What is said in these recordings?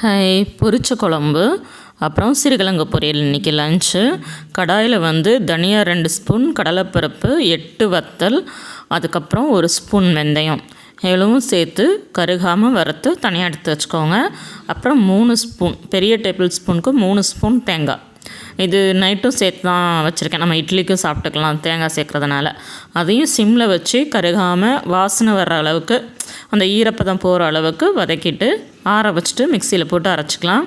Hi பொரிச்ச குழம்பு அப்புறம் சிறுகிழங்கு பொரியல் இன்றைக்கி லஞ்சு கடாயில் வந்து தனியா ரெண்டு ஸ்பூன் கடலைப்பருப்பு எட்டு வத்தல் அதுக்கப்புறம் ஒரு ஸ்பூன் வெந்தயம். எவ்வளவும் சேர்த்து கருகாமல் வறுத்து தனியாக எடுத்து வச்சுக்கோங்க. அப்புறம் மூணு ஸ்பூன் பெரிய டேபிள் ஸ்பூனுக்கு மூணு ஸ்பூன் தேங்காய். இது நைட்டும் சேர்த்து தான் வச்சுருக்கேன். நம்ம இட்லிக்கும் சாப்பிட்டுக்கலாம் தேங்காய் சேர்க்குறதுனால. அதையும் சிம்மில் வச்சு கருகாமல் வாசனை வர்ற அளவுக்கு அந்த ஈரப்பதம் போகிற அளவுக்கு வதக்கிட்டு ஆற வச்சுட்டு மிக்சியில் போட்டு அரைச்சிக்கலாம்.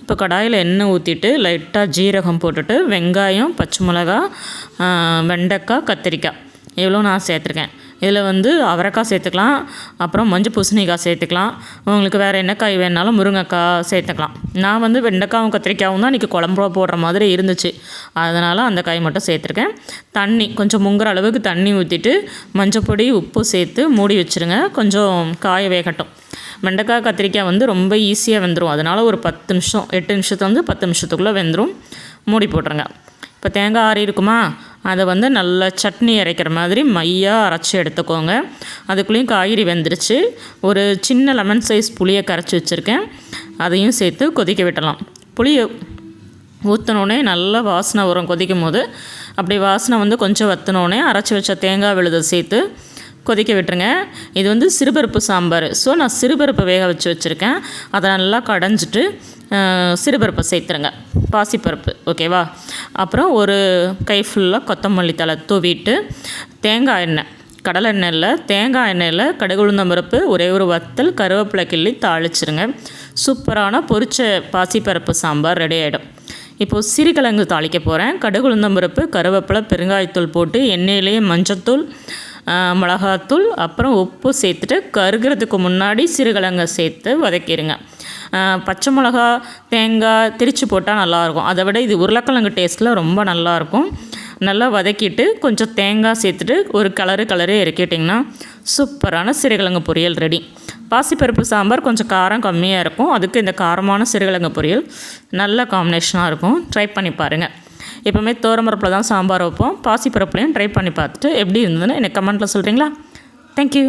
இப்போ கடாயில் எண்ணெய் ஊற்றிட்டு லைட்டாக ஜீரகம் போட்டுட்டு வெங்காயம் பச்சை மிளகா வெண்டைக்காய் கத்திரிக்காய். இவ்வளோ நான் சேர்த்துருக்கேன். இதில் வந்து அவரைக்காய் சேர்த்துக்கலாம் அப்புறம் மஞ்சள் பூசணிக்காய் சேர்த்துக்கலாம். உங்களுக்கு வேறு என்ன காய் வேணாலும் முருங்கைக்காய் சேர்த்துக்கலாம். நான் வந்து வெண்டைக்காவும் கத்திரிக்காயும் தான் இன்றைக்கி குழம்பு போடுற மாதிரி இருந்துச்சு. அதனால் அந்த காய் மட்டும் சேர்த்துருக்கேன். தண்ணி கொஞ்சம் முங்குற அளவுக்கு தண்ணி ஊற்றிட்டு மஞ்சள் பொடி உப்பு சேர்த்து மூடி வச்சுருங்க. கொஞ்சம் காய வேகட்டும். வெண்டைக்காய் கத்திரிக்காய் வந்து ரொம்ப ஈஸியாக வெந்துடும் அதனால் ஒரு பத்து நிமிஷம் எட்டு நிமிஷத்துலேருந்து பத்து நிமிஷத்துக்குள்ளே வெந்துடும் மூடி போட்டுருங்க. இப்போ தேங்காய் ஆறி இருக்குமா? அதை வந்து நல்லா சட்னி அரைக்கிற மாதிரி மையாக அரைச்சி எடுத்துக்கோங்க. அதுக்குள்ளேயும் காய்கறி வெந்துருச்சு. ஒரு சின்ன லெமன் சைஸ் புளியை கரைச்சி வச்சுருக்கேன். அதையும் சேர்த்து கொதிக்க விடலாம் புளியை ஊற்றினோடனே நல்லா வாசனை வரும் கொதிக்கும் போது அப்படி வாசனை வந்து கொஞ்சம் வற்றினோடனே அரைச்சி வச்ச தேங்காய் விழுதை சேர்த்து கொதிக்க விட்டுருங்க. இது வந்து சிறுபருப்பு சாம்பார். ஸோ நான் சிறுபருப்பு வேக வச்சு வச்சுருக்கேன். அதை நல்லா கடைஞ்சிட்டு சிறுபருப்பை சேர்த்துருங்க. பாசிப்பருப்பு ஓகேவா? அப்புறம் ஒரு கை ஃபுல்லாக கொத்தமல்லி தலை தூவிட்டு தேங்காய் எண்ணெய் கடலை எண்ணெயில் தேங்காய் எண்ணெயில் கடுகுளுந்தம்பருப்பு ஒரே ஒரு வத்தல் கருவேப்பிலை கிள்ளி தாளிச்சிருங்க. சூப்பரான பொரிச்ச பாசிப்பருப்பு சாம்பார் ரெடி ஆகிடும் இப்போது சிறுகிழங்கு தாளிக்க போகிறேன் கடுகுளுந்தம்பருப்பு கருவேப்பிலை பெருங்காயத்தூள் போட்டு எண்ணெயிலேயே மஞ்சத்தூள் மிளகாத்தூள் அப்புறம் உப்பு சேர்த்துட்டு கருகிறதுக்கு முன்னாடி சிறுகிழங்கை சேர்த்து வதக்கிடுங்க பச்சை மிளகா தேங்காய் திரிச்சு போட்டால் நல்லாயிருக்கும். அதை விட இது உருளைக்கிழங்கு டேஸ்ட்டில் ரொம்ப நல்லாயிருக்கும். நல்லா வதக்கிட்டு கொஞ்சம் தேங்காய் சேர்த்துட்டு ஒரு கலரு கலரு இறக்கிட்டிங்கன்னா சூப்பரான சிறுகிழங்கு பொரியல் ரெடி. பாசிப்பருப்பு சாம்பார் கொஞ்சம் காரம் கம்மியாக இருக்கும். அதுக்கு இந்த காரமான சிறுகிழங்கு பொரியல் நல்ல காம்பினேஷனாக இருக்கும். ட்ரை பண்ணி பாருங்கள் எப்போவுமே தோரம்பருப்பில் தான் சாம்பார் வைப்போம். பாசிப்பருப்புலையும் ட்ரை பண்ணி பார்த்துட்டு எப்படி இருந்ததுன்னு எனக்கு கமெண்ட்டில் சொல்கிறீங்களா தேங்க்யூ